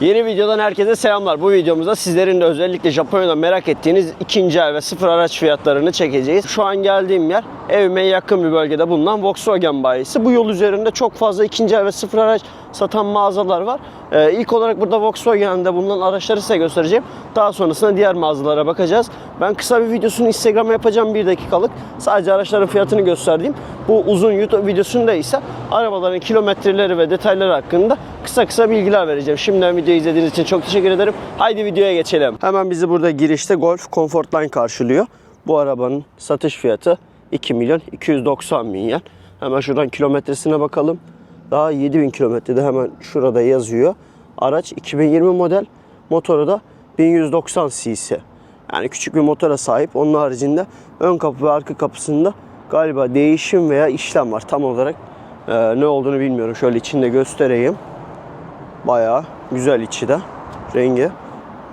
Yeni videodan herkese selamlar. Bu videomuzda sizlerin de özellikle Japonya'da merak ettiğiniz ikinci el ve sıfır araç fiyatlarını çekeceğiz. Şu an geldiğim yer evime yakın bir bölgede bulunan Volkswagen bayisi. Bu yol üzerinde çok fazla ikinci el ve sıfır araç satan mağazalar var. Ee, ilk olarak burada Volkswagen'de bulunan araçları size göstereceğim. Daha sonrasında diğer mağazalara bakacağız. Ben kısa bir videosunu Instagram'a yapacağım bir dakikalık. Sadece araçların fiyatını gösterdiğim. Bu uzun YouTube videosunda ise arabaların kilometreleri ve detayları hakkında kısa kısa bilgiler vereceğim. Şimdiden videoyu izlediğiniz için çok teşekkür ederim. Haydi videoya geçelim. Hemen bizi burada girişte Golf Comfortline karşılıyor. Bu arabanın satış fiyatı 2 milyon 290 bin yen. Hemen şuradan kilometresine bakalım. Daha 7000 kilometrede hemen şurada yazıyor. Araç 2020 model. Motoru da 1190 cc. Yani küçük bir motora sahip. Onun haricinde ön kapı ve arka kapısında galiba değişim veya işlem var. Tam olarak e, ne olduğunu bilmiyorum. Şöyle içinde göstereyim. Bayağı güzel içi de. Rengi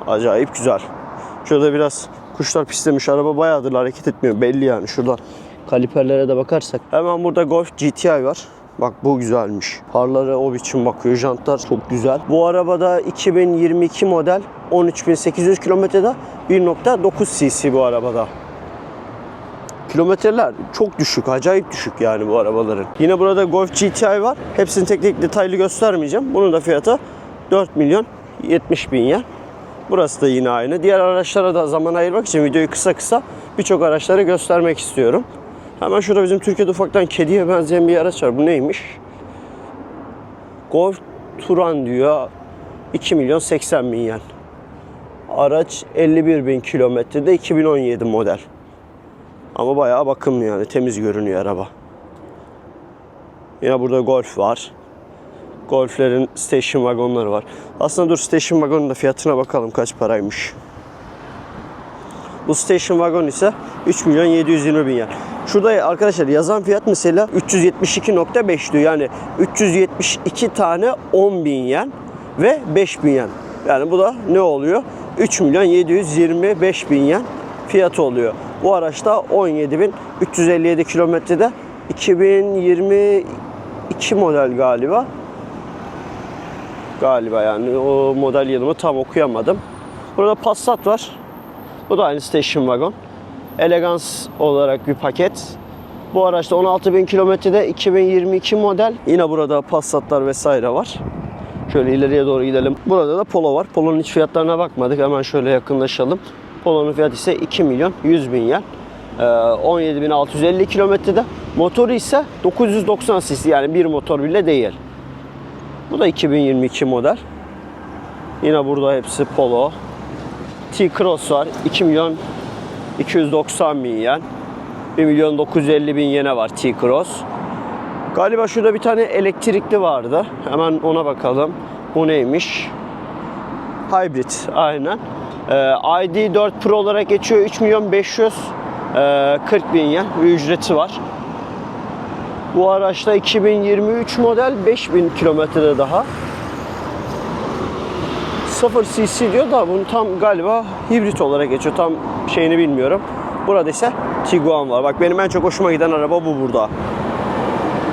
acayip güzel. Şurada biraz kuşlar pislemiş. Araba bayağıdır hareket etmiyor. Belli yani. Şurada kaliperlere de bakarsak. Hemen burada Golf GTI var. Bak bu güzelmiş. Farları o biçim bakıyor. Jantlar çok güzel. Bu arabada 2022 model 13.800 kilometrede 1.9 cc bu arabada. Kilometreler çok düşük, acayip düşük yani bu arabaların. Yine burada Golf GTI var. Hepsini tek tek detaylı göstermeyeceğim. Bunun da fiyatı 4 milyon 70 bin yen. Burası da yine aynı. Diğer araçlara da zaman ayırmak için videoyu kısa kısa birçok araçları göstermek istiyorum. Hemen şurada bizim Türkiye'de ufaktan kediye benzeyen bir araç var. Bu neymiş? Golf Turan diyor. 2 milyon 80 bin yen. Araç 51 bin kilometrede 2017 model. Ama bayağı bakımlı yani temiz görünüyor araba. Yine burada Golf var. Golf'lerin station vagonları var. Aslında dur station wagonun da fiyatına bakalım kaç paraymış. Bu station wagon ise 3 milyon 720 bin yen. Şurada arkadaşlar yazan fiyat mesela 372.5 diyor. Yani 372 tane 10 bin yen ve 5 bin yen. Yani bu da ne oluyor? 3 milyon 725 bin yen fiyatı oluyor. Bu araçta 17.357 kilometrede 2022 model galiba. Galiba yani o model yılımı tam okuyamadım. Burada Passat var. Bu da aynı station wagon. Elegans olarak bir paket. Bu araçta 16.000 kilometrede 2022 model. Yine burada Passat'lar vesaire var. Şöyle ileriye doğru gidelim. Burada da Polo var. Polo'nun hiç fiyatlarına bakmadık. Hemen şöyle yakınlaşalım. Polo'nun fiyatı ise 2 milyon 100 bin yen. Ee, 17.650 kilometrede. Motoru ise 990 cc yani bir motor bile değil. Bu da 2022 model. Yine burada hepsi Polo. T-Cross var. 2 milyon 290 bin yen. 1 milyon 950 bin yene var T-Cross. Galiba şurada bir tane elektrikli vardı. Hemen ona bakalım. Bu neymiş? Hybrid aynen. Ee, ID4 Pro olarak geçiyor. 3 milyon 540 bin yen bir ücreti var. Bu araçta 2023 model 5000 kilometrede daha. 0 cc diyor da bunu tam galiba hibrit olarak geçiyor. Tam şeyini bilmiyorum. Burada ise Tiguan var. Bak benim en çok hoşuma giden araba bu burada.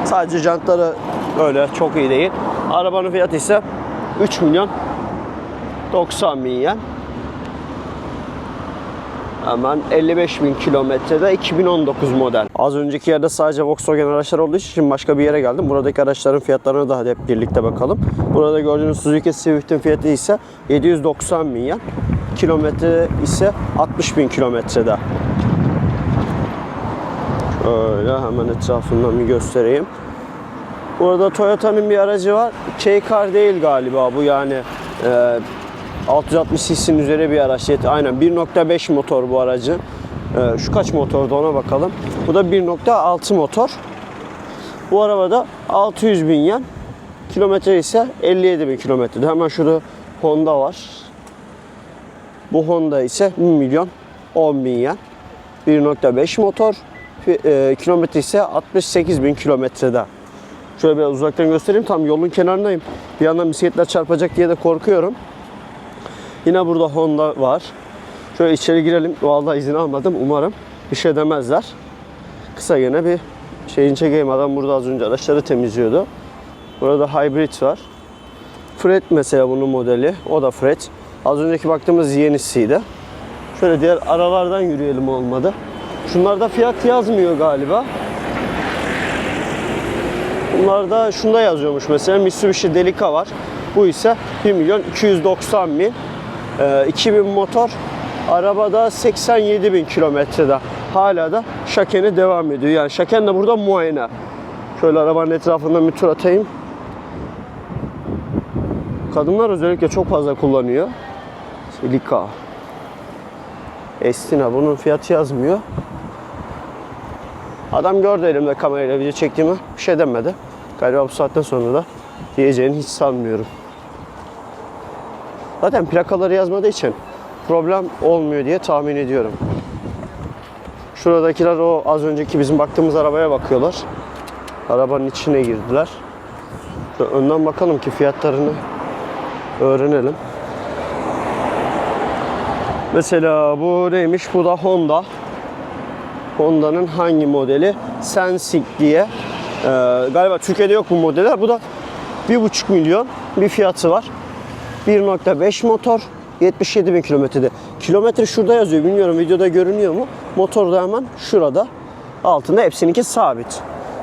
Sadece jantları öyle çok iyi değil. Arabanın fiyatı ise 3 milyon 90 bin yen. Hemen 55 bin kilometrede 2019 model. Az önceki yerde sadece Volkswagen araçlar olduğu için şimdi başka bir yere geldim. Buradaki araçların fiyatlarına da hep birlikte bakalım. Burada gördüğünüz Suzuki Swift'in fiyatı ise 790 bin yen. Kilometre ise 60 bin kilometrede. Şöyle hemen etrafından bir göstereyim. Burada Toyota'nın bir aracı var. K-Car değil galiba bu yani. E, 660 cc'nin üzeri bir araç. Aynen 1.5 motor bu aracı. E, şu kaç motorda ona bakalım. Bu da 1.6 motor. Bu arabada 600 bin yen. Kilometre ise 57 bin kilometrede. Hemen şurada Honda var. Bu Honda ise 1 milyon 10 bin yen. 1.5 motor. E, kilometre ise 68 bin kilometrede. Şöyle biraz uzaktan göstereyim. Tam yolun kenarındayım. Bir yandan bisikletler çarpacak diye de korkuyorum. Yine burada Honda var. Şöyle içeri girelim. Vallahi izin almadım. Umarım bir şey demezler. Kısa gene bir şeyin çekeyim. Adam burada az önce araçları temizliyordu. Burada hybrid var. Fred mesela bunun modeli. O da Fred. Az önceki baktığımız yenisiydi. Şöyle diğer aralardan yürüyelim olmadı. Şunlarda fiyat yazmıyor galiba. Bunlarda şunda yazıyormuş mesela Mitsubishi Delica var. Bu ise 1 milyon 290 bin. Ee, 2000 motor. Arabada 87 bin kilometrede. Hala da şakeni devam ediyor. Yani şaken de burada muayene. Şöyle arabanın etrafında bir tur atayım. Kadınlar özellikle çok fazla kullanıyor. Silika. Estina bunun fiyatı yazmıyor. Adam gördü elimde kamerayla video çektiğimi. Bir şey demedi. Galiba bu saatten sonra da diyeceğini hiç sanmıyorum. Zaten plakaları yazmadığı için problem olmuyor diye tahmin ediyorum. Şuradakiler o az önceki bizim baktığımız arabaya bakıyorlar. Arabanın içine girdiler. Önden bakalım ki fiyatlarını öğrenelim. Mesela bu neymiş? Bu da Honda. Honda'nın hangi modeli? Sensing diye. Ee, galiba Türkiye'de yok bu modeller. Bu da 1,5 milyon bir fiyatı var. 1.5 motor 77 bin kilometrede. Kilometre şurada yazıyor. Bilmiyorum videoda görünüyor mu? Motor da hemen şurada. Altında hepsininki sabit.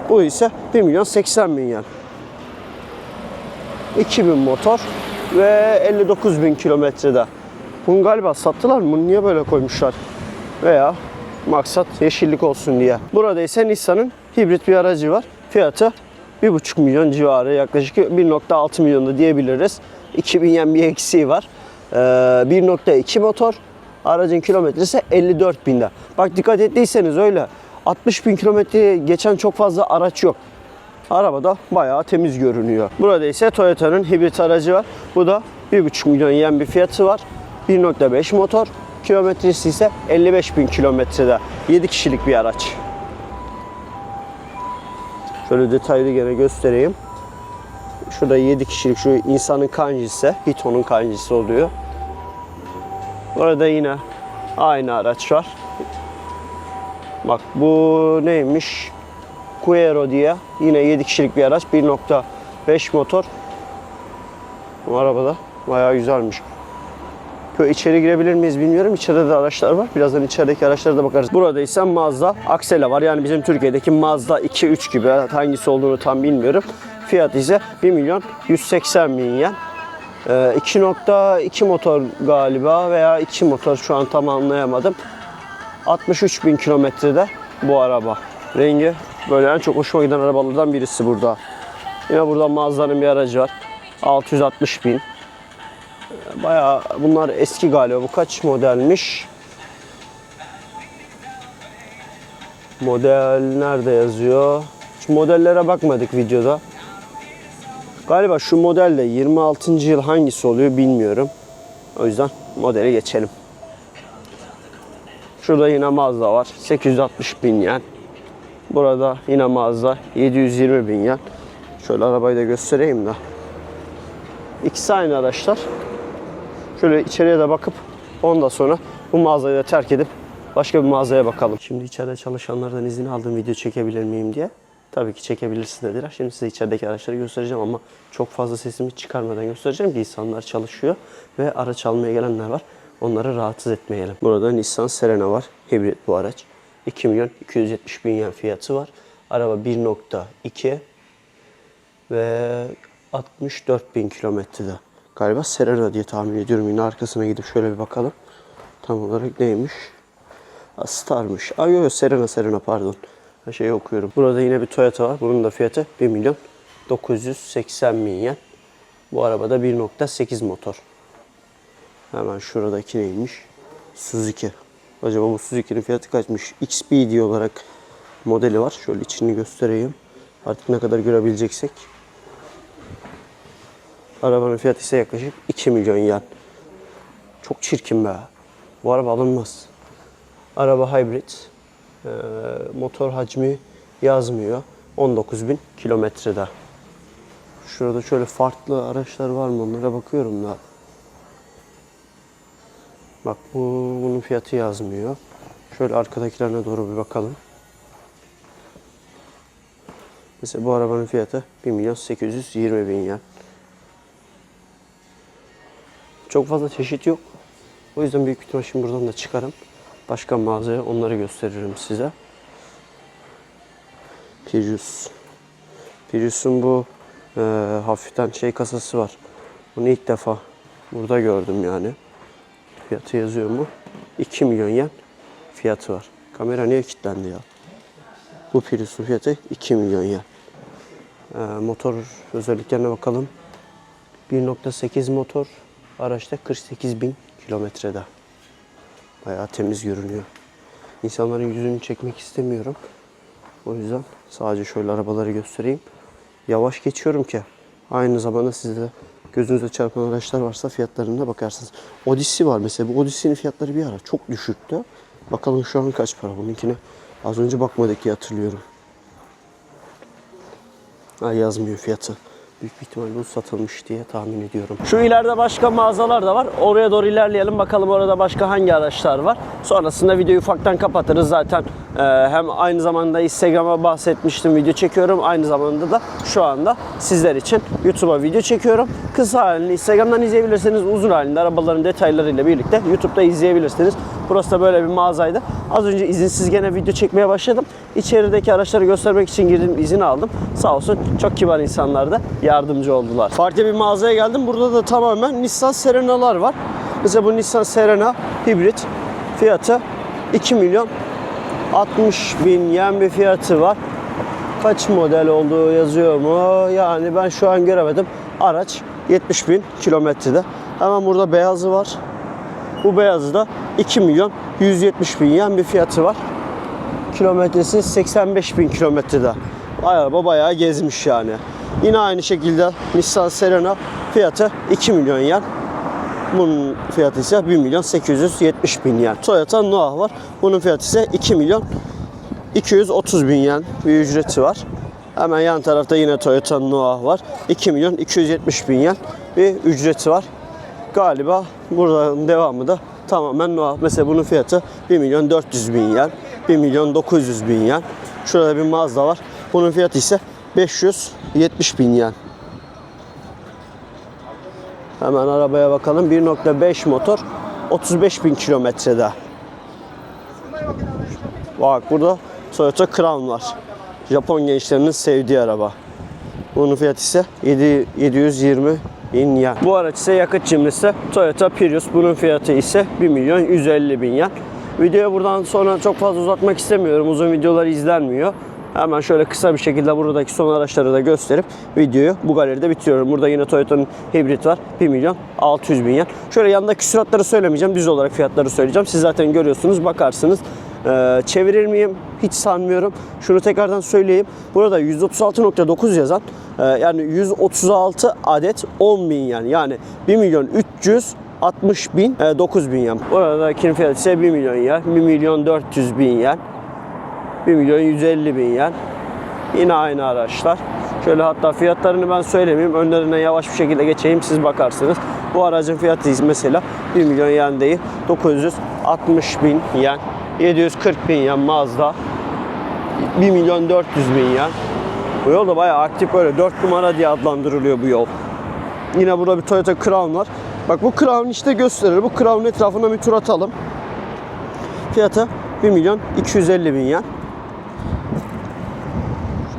Bu ise 1 milyon 80 bin yen. 2000 motor ve 59 bin kilometrede. Bunu galiba sattılar mı? Bunu niye böyle koymuşlar? Veya maksat yeşillik olsun diye. Burada ise Nissan'ın hibrit bir aracı var. Fiyatı 1,5 milyon civarı yaklaşık 1.6 milyonda diyebiliriz. 2000 yen bir eksiği var. Ee, 1.2 motor. Aracın kilometresi 54 binde. Bak dikkat ettiyseniz öyle 60 bin kilometre geçen çok fazla araç yok. Arabada bayağı temiz görünüyor. Burada ise Toyota'nın hibrit aracı var. Bu da 1,5 milyon yen bir fiyatı var. 1.5 motor. Kilometresi ise 55 bin kilometrede. 7 kişilik bir araç. Şöyle detaylı gene göstereyim. Şurada 7 kişilik şu insanın kancısı, Hito'nun kancısı oluyor. Orada yine aynı araç var. Bak bu neymiş? Cuero diye yine 7 kişilik bir araç 1.5 motor. Bu arabada bayağı güzelmiş. Böyle içeri girebilir miyiz bilmiyorum. İçeride de araçlar var. Birazdan içerideki araçlara da bakarız. Burada ise Mazda Axela var. Yani bizim Türkiye'deki Mazda 2-3 gibi. Hangisi olduğunu tam bilmiyorum. Fiyat ise 1 milyon 180 bin yen. Ee, 2.2 motor galiba veya 2 motor şu an tam anlayamadım. 63 bin kilometrede bu araba. Rengi böyle en çok hoşuma giden arabalardan birisi burada. Yine burada Mazda'nın bir aracı var. 660 bin. Bayağı bunlar eski galiba. Bu kaç modelmiş? Model nerede yazıyor? Hiç modellere bakmadık videoda. Galiba şu modelde 26. yıl hangisi oluyor bilmiyorum. O yüzden modele geçelim. Şurada yine Mazda var. 860 bin yen. Burada yine Mazda 720 bin yen. Şöyle arabayı da göstereyim de. İkisi aynı araçlar. Şöyle içeriye de bakıp ondan sonra bu mağazayı da terk edip başka bir mağazaya bakalım. Şimdi içeride çalışanlardan izin aldım video çekebilir miyim diye. Tabii ki çekebilirsin dediler. Şimdi size içerideki araçları göstereceğim ama çok fazla sesimi çıkarmadan göstereceğim ki insanlar çalışıyor ve araç almaya gelenler var. Onları rahatsız etmeyelim. Burada Nissan Serena var. Hibrit bu araç. 2 milyon 270 bin yen fiyatı var. Araba 1.2 ve 64 bin kilometrede. Galiba Serena diye tahmin ediyorum. Yine arkasına gidip şöyle bir bakalım. Tam olarak neymiş? Star'mış. Ay yok, Serena Serena pardon. Şeyi okuyorum. Burada yine bir Toyota var. Bunun da fiyatı 1 milyon 980 bin yen. Bu arabada 1.8 motor. Hemen şuradaki neymiş? Suzuki. Acaba bu Suzuki'nin fiyatı kaçmış? XPD olarak modeli var. Şöyle içini göstereyim. Artık ne kadar görebileceksek. Arabanın fiyatı ise yaklaşık 2 milyon yen. Çok çirkin be. Bu araba alınmaz. Araba hybrid. Ee, motor hacmi yazmıyor. 19 bin kilometrede. Şurada şöyle farklı araçlar var mı onlara bakıyorum da. Bak bu bunun fiyatı yazmıyor. Şöyle arkadakilerine doğru bir bakalım. Mesela bu arabanın fiyatı 1 milyon 820 bin yen. Çok fazla çeşit yok. O yüzden büyük ihtimal şimdi buradan da çıkarım. Başka mağazaya onları gösteririm size. Prius. Prius'un bu e, hafiften şey kasası var. Bunu ilk defa burada gördüm yani. Fiyatı yazıyor mu? 2 milyon yen fiyatı var. Kamera niye kilitlendi ya? Bu Prius'un fiyatı 2 milyon yen. E, motor özelliklerine bakalım. 1.8 motor araçta 48 bin kilometrede. Bayağı temiz görünüyor. İnsanların yüzünü çekmek istemiyorum. O yüzden sadece şöyle arabaları göstereyim. Yavaş geçiyorum ki aynı zamanda sizde gözünüze çarpan araçlar varsa fiyatlarına bakarsınız. Odyssey var mesela. Bu Odyssey'nin fiyatları bir ara çok düşüktü. Bakalım şu an kaç para bununkine. Az önce bakmadık diye hatırlıyorum. Ha, yazmıyor fiyatı. Büyük bir ihtimalle bu satılmış diye tahmin ediyorum. Şu ileride başka mağazalar da var. Oraya doğru ilerleyelim. Bakalım orada başka hangi araçlar var. Sonrasında videoyu ufaktan kapatırız. Zaten e, hem aynı zamanda Instagram'a bahsetmiştim. Video çekiyorum. Aynı zamanda da şu anda sizler için YouTube'a video çekiyorum. Kısa halini Instagram'dan izleyebilirsiniz. Uzun halinde arabaların detaylarıyla birlikte YouTube'da izleyebilirsiniz. Burası da böyle bir mağazaydı. Az önce izinsiz gene video çekmeye başladım. İçerideki araçları göstermek için girdim, izin aldım. Sağ olsun çok kibar insanlar da yardımcı oldular. Farklı bir mağazaya geldim. Burada da tamamen Nissan Serena'lar var. Mesela bu Nissan Serena hibrit fiyatı 2 milyon 60 bin yen bir fiyatı var. Kaç model olduğu yazıyor mu? Yani ben şu an göremedim. Araç 70 bin kilometrede. Hemen burada beyazı var. Bu beyazı da 2 milyon 170 bin yen bir fiyatı var. Kilometresi 85 bin kilometrede. Araba bayağı gezmiş yani. Yine aynı şekilde Nissan Serena fiyatı 2 milyon yen. Bunun fiyatı ise 1 milyon 870 bin yen. Toyota Noah var. Bunun fiyatı ise 2 milyon 230 bin yen bir ücreti var. Hemen yan tarafta yine Toyota Noah var. 2 milyon 270 bin yen bir ücreti var. Galiba buradan devamı da tamamen Noah. Mesela bunun fiyatı 1 milyon 400 bin yen. 1 milyon 900 bin yen. Şurada bir Mazda var. Bunun fiyatı ise 570 bin yen. Hemen arabaya bakalım. 1.5 motor 35 bin kilometrede. Bak burada Toyota Crown var. Japon gençlerinin sevdiği araba. Bunun fiyatı ise 7, 720 bin yen. Bu araç ise yakıt cimrisi Toyota Prius. Bunun fiyatı ise 1 milyon 150 bin yen. Videoyu buradan sonra çok fazla uzatmak istemiyorum. Uzun videolar izlenmiyor. Hemen şöyle kısa bir şekilde buradaki son araçları da gösterip videoyu bu galeride bitiriyorum. Burada yine Toyota'nın hibrit var. 1 milyon 600 bin yen. Şöyle yanındaki süratları söylemeyeceğim. Düz olarak fiyatları söyleyeceğim. Siz zaten görüyorsunuz bakarsınız. Ee, çevirir miyim? Hiç sanmıyorum. Şunu tekrardan söyleyeyim. Burada 136.9 yazan e, yani 136 adet 10 bin yen. Yani 1 milyon 360 bin e, 9 bin yen. Buradakinin fiyatı ise 1 milyon yen. 1 milyon 400 bin yen. 1 milyon 150 bin yen. Yine aynı araçlar. Şöyle hatta fiyatlarını ben söylemeyeyim. Önlerine yavaş bir şekilde geçeyim. Siz bakarsınız. Bu aracın fiyatı mesela 1 milyon yen değil. 960 bin yen. 740 bin yen Mazda. 1 milyon 400 bin yen. Bu yol da bayağı aktif böyle 4 numara diye adlandırılıyor bu yol. Yine burada bir Toyota Crown var. Bak bu Crown işte gösterir. Bu Crown etrafına bir tur atalım. Fiyatı 1 milyon 250 bin yen.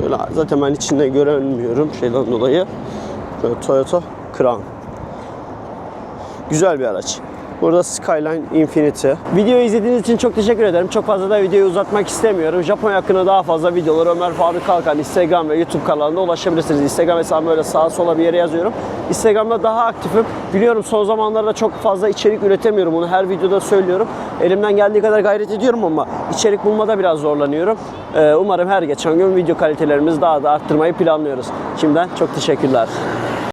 Şöyle zaten ben içinde göremiyorum şeyden dolayı. Şöyle Toyota Crown. Güzel bir araç. Burada Skyline Infinity. Videoyu izlediğiniz için çok teşekkür ederim. Çok fazla da videoyu uzatmak istemiyorum. Japon hakkında daha fazla videolar Ömer Faruk Kalkan Instagram ve YouTube kanalında ulaşabilirsiniz. Instagram hesabım böyle sağa sola bir yere yazıyorum. Instagram'da daha aktifim. Biliyorum son zamanlarda çok fazla içerik üretemiyorum. Bunu her videoda söylüyorum. Elimden geldiği kadar gayret ediyorum ama içerik bulmada biraz zorlanıyorum. Ee, umarım her geçen gün video kalitelerimizi daha da arttırmayı planlıyoruz. Şimdiden çok teşekkürler.